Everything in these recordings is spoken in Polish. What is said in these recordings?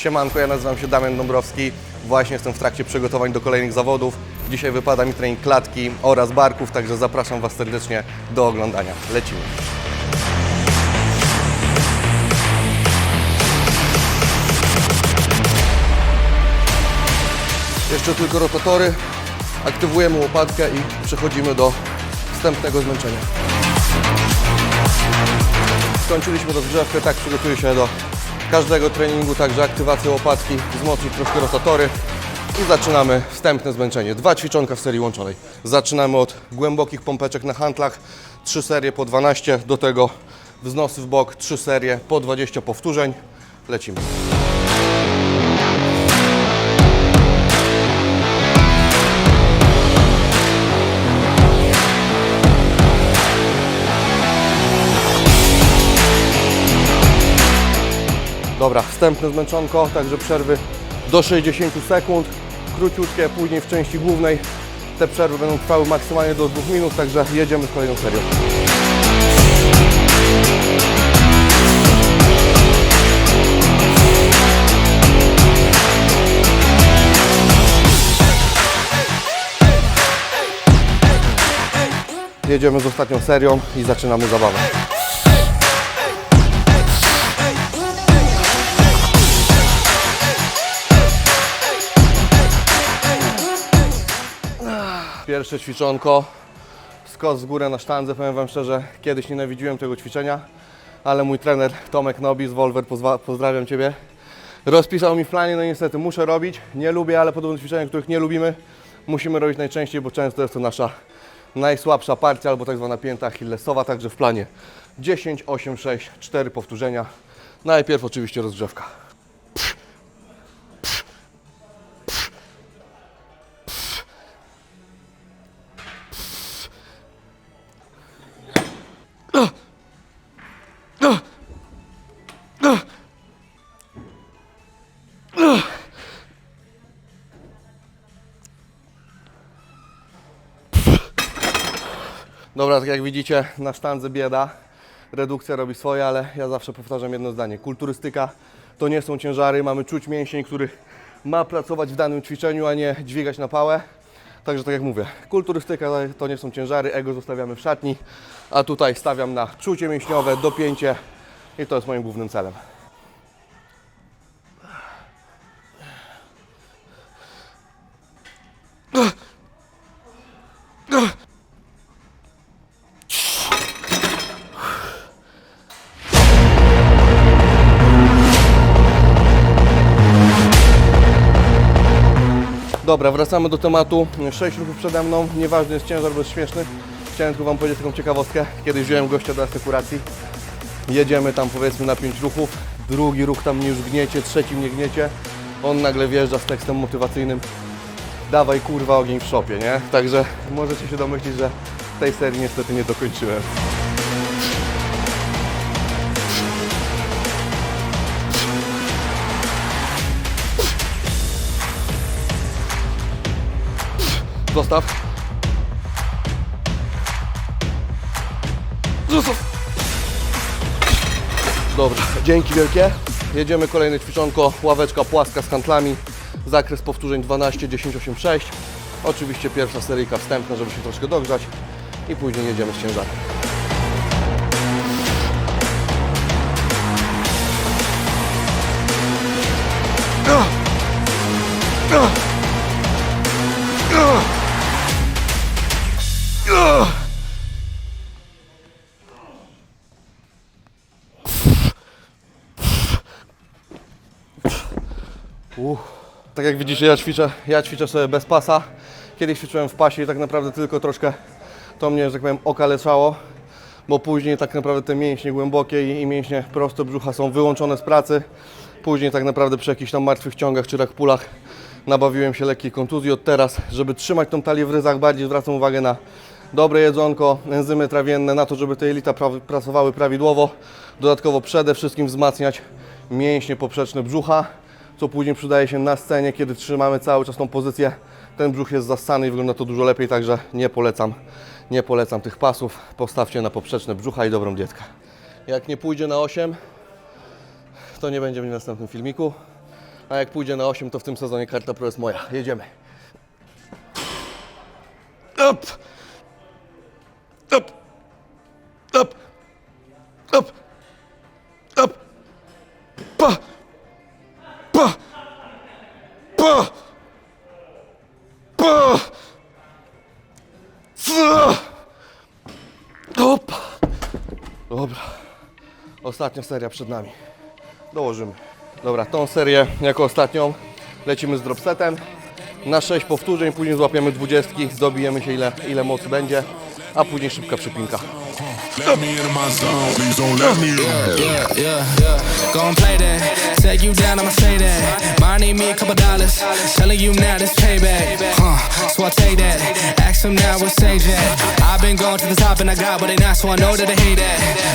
Siemanko, ja nazywam się Damian Dąbrowski. Właśnie jestem w trakcie przygotowań do kolejnych zawodów. Dzisiaj wypada mi trening klatki oraz barków, także zapraszam Was serdecznie do oglądania. Lecimy. Jeszcze tylko rotatory. Aktywujemy łopatkę i przechodzimy do wstępnego zmęczenia. Skończyliśmy rozgrzewkę, tak przygotuję się do każdego treningu, także aktywację łopatki, wzmocnić troszkę rotatory i zaczynamy wstępne zmęczenie. Dwa ćwiczonka w serii łączonej. Zaczynamy od głębokich pompeczek na hantlach, trzy serie po 12, do tego wznosy w bok, trzy serie po 20 powtórzeń. Lecimy. Dobra, wstępne zmęczonko, także przerwy do 60 sekund, króciutkie, później w części głównej te przerwy będą trwały maksymalnie do 2 minut, także jedziemy z kolejną serią. Jedziemy z ostatnią serią i zaczynamy zabawę. Pierwsze ćwiczonko, skos w górę na sztandze. Powiem Wam szczerze, kiedyś nienawidziłem tego ćwiczenia, ale mój trener Tomek Nobi z Wolver, pozdrawiam Ciebie, rozpisał mi w planie, no niestety muszę robić. Nie lubię, ale podobne ćwiczenia, których nie lubimy, musimy robić najczęściej, bo często jest to nasza najsłabsza partia albo tak zwana pięta achillesowa, także w planie 10, 8, 6, 4 powtórzenia. Najpierw oczywiście rozgrzewka. Dobra, tak jak widzicie, na sztandze bieda. Redukcja robi swoje, ale ja zawsze powtarzam jedno zdanie. Kulturystyka to nie są ciężary. Mamy czuć mięsień, który ma pracować w danym ćwiczeniu, a nie dźwigać na pałę. Także tak jak mówię, kulturystyka to nie są ciężary, ego zostawiamy w szatni, a tutaj stawiam na czucie mięśniowe, dopięcie i to jest moim głównym celem. Dobra, wracamy do tematu. Sześć ruchów przede mną, nieważny jest ciężar, bo jest śmieszny. Chciałem tylko Wam powiedzieć taką ciekawostkę. Kiedyś wziąłem gościa do asekuracji. Jedziemy tam powiedzmy na pięć ruchów. Drugi ruch tam mnie już gniecie, trzeci mnie gniecie. On nagle wjeżdża z tekstem motywacyjnym. Dawaj kurwa ogień w szopie, nie? Także możecie się domyślić, że tej serii niestety nie dokończyłem. Zostaw. Zostaw. Dobra, dzięki wielkie. Jedziemy kolejne ćwiczonko, ławeczka płaska z handlami. Zakres powtórzeń 12, 10, 8, 6. Oczywiście pierwsza seryjka wstępna, żeby się troszkę dogrzać. I później jedziemy z ciężarem. Tak jak widzicie, ja ćwiczę, ja ćwiczę sobie bez pasa. Kiedyś ćwiczyłem w pasie i tak naprawdę tylko troszkę to mnie, że tak powiem, okaleczało, bo później tak naprawdę te mięśnie głębokie i, mięśnie proste brzucha są wyłączone z pracy. Później tak naprawdę przy jakichś tam martwych ciągach czy pulach nabawiłem się lekkiej kontuzji. Od teraz, żeby trzymać tą talię w ryzach, bardziej zwracam uwagę na dobre jedzonko, enzymy trawienne, na to, żeby te jelita pra- pracowały prawidłowo. Dodatkowo przede wszystkim wzmacniać mięśnie poprzeczne brzucha co później przydaje się na scenie, kiedy trzymamy cały czas tą pozycję. Ten brzuch jest zassany i wygląda to dużo lepiej, także nie polecam, nie polecam tych pasów. Postawcie na poprzeczne brzucha i dobrą dietkę. Jak nie pójdzie na 8, to nie będzie w następnym filmiku. A jak pójdzie na 8, to w tym sezonie karta pro jest moja. Jedziemy. Up! Ostatnia seria przed nami. Dołożymy. Dobra, tą serię jako ostatnią lecimy z dropsetem. Na 6 powtórzeń, później złapiemy 20, dobijemy się ile, ile mocy będzie, a później szybka przypinka. Let me into my zone. Please don't let me in. Yeah, yeah, yeah. Go and play that. Take you down, I'ma say that. Mine need me a couple dollars. Telling you now this payback. Huh, so I take that. Ask now what stage that.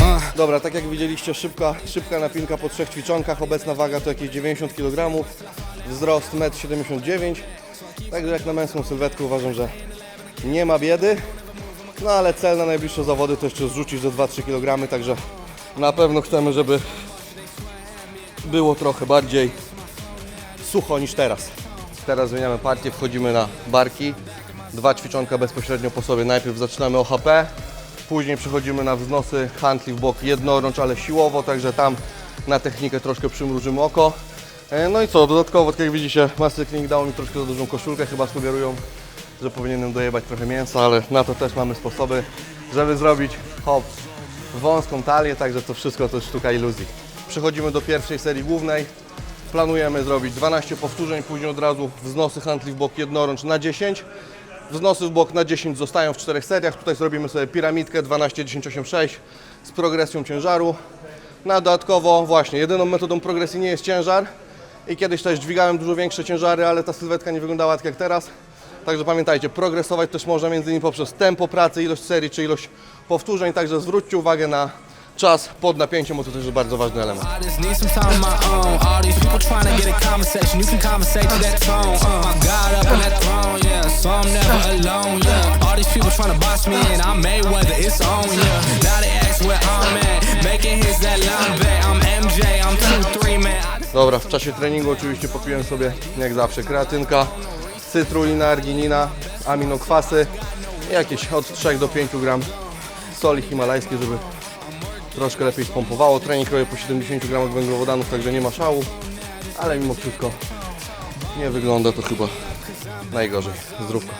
Uh. Dobra, tak jak widzieliście, szybka, szybka napinka po trzech ćwiczonkach. Obecna waga to jakieś 90 kg, wzrost 1,79 m. Także jak na męską sylwetkę uważam, że nie ma biedy. No ale cel na najbliższe zawody to jeszcze zrzucić do 2-3 kg, także na pewno chcemy, żeby było trochę bardziej sucho niż teraz. Teraz zmieniamy partię, wchodzimy na barki. Dwa ćwiczonka bezpośrednio po sobie. Najpierw zaczynamy o HP, później przechodzimy na wznosy handli w bok jednorącz, ale siłowo, także tam na technikę troszkę przymrużymy oko. E, No i co, dodatkowo, tak jak widzicie, Master Clinic dał mi troszkę za dużą koszulkę, chyba sugerują, że powinienem dojebać trochę mięsa, ale na to też mamy sposoby, żeby zrobić hop wąską talię, także to wszystko to sztuka iluzji. Przechodzimy do pierwszej serii głównej. Planujemy zrobić 12 powtórzeń, później od razu wznosy handli w bok jednorącz na 10. Wznosy w bok na 10 zostają w czterech seriach. Tutaj zrobimy sobie piramidkę 12, 10, 8, 6 z progresją ciężaru. Na dodatkowo właśnie, jedyną metodą progresji nie jest ciężar. I kiedyś też dźwigałem dużo większe ciężary, ale ta sylwetka nie wyglądała tak jak teraz. Także pamiętajcie, progresować też można między innymi poprzez tempo pracy, ilość serii czy ilość powtórzeń. Także zwróćcie uwagę na czas pod napięciem, bo to też jest bardzo ważny element. I just need some time of my own. All these people trying to get a conversation. You can conversate to that tone. My God up on that throne, yeah. So I'm never alone, yeah. All these people trying to boss me in. I'm Mayweather, it's on, yeah. Now they ask where I'm at. Making hits that line back. I'm MJ, I'm 2-3, man. I just Dobra, w czasie treningu oczywiście popiłem sobie jak zawsze kreatynka, cytrulina, arginina, aminokwasy i jakieś od 3 do 5 gram soli himalajskiej, żeby troszkę lepiej spompowało. Trening robię po 70 gramach węglowodanów, także nie ma szału, ale mimo wszystko nie wygląda to chyba najgorzej. Zdrówko.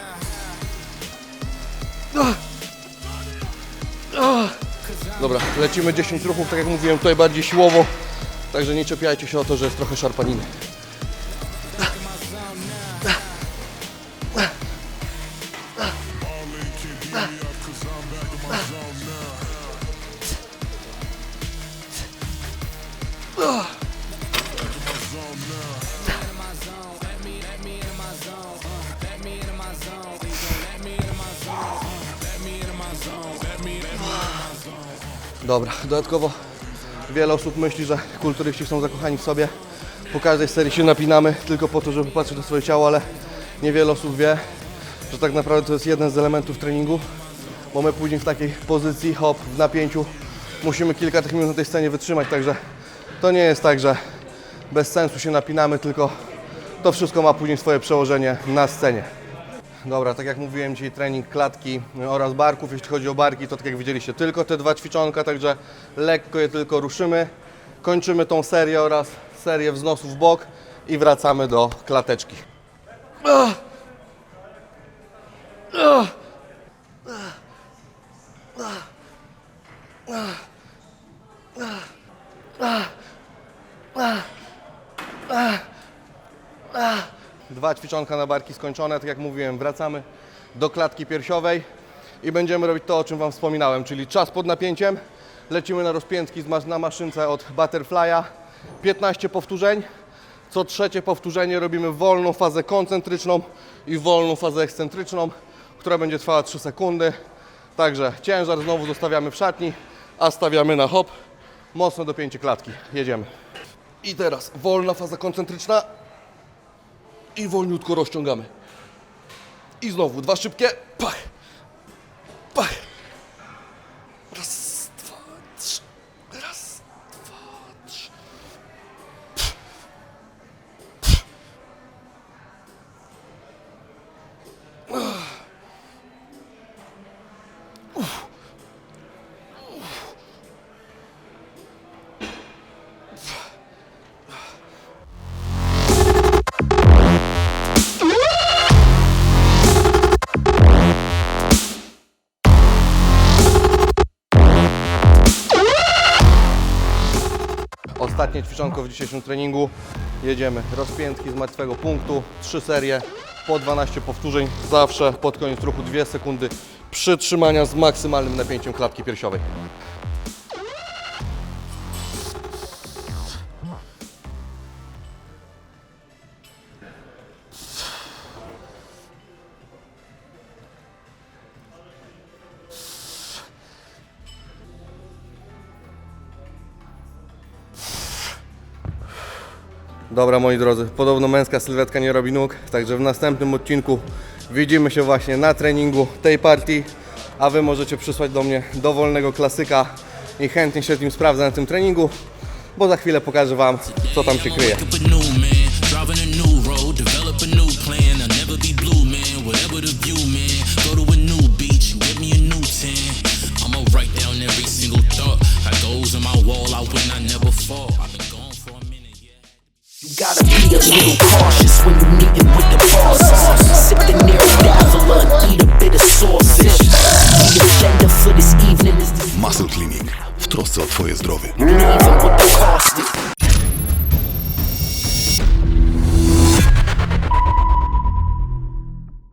Dobra, lecimy 10 ruchów, tak jak mówiłem, tutaj bardziej siłowo, także nie czepiajcie się o to, że jest trochę szarpaniny. Dobra, dodatkowo wiele osób myśli, że kulturyści są zakochani w sobie. Po każdej serii się napinamy tylko po to, żeby patrzeć na swoje ciało, ale niewiele osób wie, że tak naprawdę to jest jeden z elementów treningu, bo my później w takiej pozycji, hop, w napięciu musimy kilka tych minut na tej scenie wytrzymać, także to nie jest tak, że bez sensu się napinamy, tylko to wszystko ma później swoje przełożenie na scenie. Dobra, tak jak mówiłem, dzisiaj trening klatki oraz barków. Jeśli chodzi o barki, to tak jak widzieliście, tylko te dwa ćwiczonka, także lekko je tylko ruszymy. Kończymy tą serię oraz serię wznosów w bok i wracamy do klateczki. Ah! Dwa ćwiczonka na barki skończone, tak jak mówiłem, wracamy do klatki piersiowej i będziemy robić to, o czym Wam wspominałem, czyli czas pod napięciem. Lecimy na rozpiętki na maszynce od Butterfly'a, 15 powtórzeń. Co trzecie powtórzenie robimy wolną fazę koncentryczną i wolną fazę ekscentryczną, która będzie trwała 3 sekundy. Także ciężar znowu zostawiamy w szatni, a stawiamy na hop. Mocno dopięcie klatki. Jedziemy. I teraz wolna faza koncentryczna i wolniutko rozciągamy. I znowu dwa szybkie. Pach. Ostatnie ćwiczonko w dzisiejszym treningu. Jedziemy. Rozpiętki z martwego punktu. Trzy serie po 12 powtórzeń. Zawsze pod koniec ruchu 2 sekundy przytrzymania z maksymalnym napięciem klatki piersiowej. Dobra moi drodzy, podobno męska sylwetka nie robi nóg, także w następnym odcinku widzimy się właśnie na treningu tej partii, a Wy możecie przysłać do mnie dowolnego klasyka i chętnie się nim sprawdzę na tym treningu, bo za chwilę pokażę Wam, co tam się kryje. A little cautious when you're meeting with the bosses. Sip the near dazzler, eat a bit of sausage. The agenda for this evening is Muscle Clinic w trosce o Twoje zdrowie.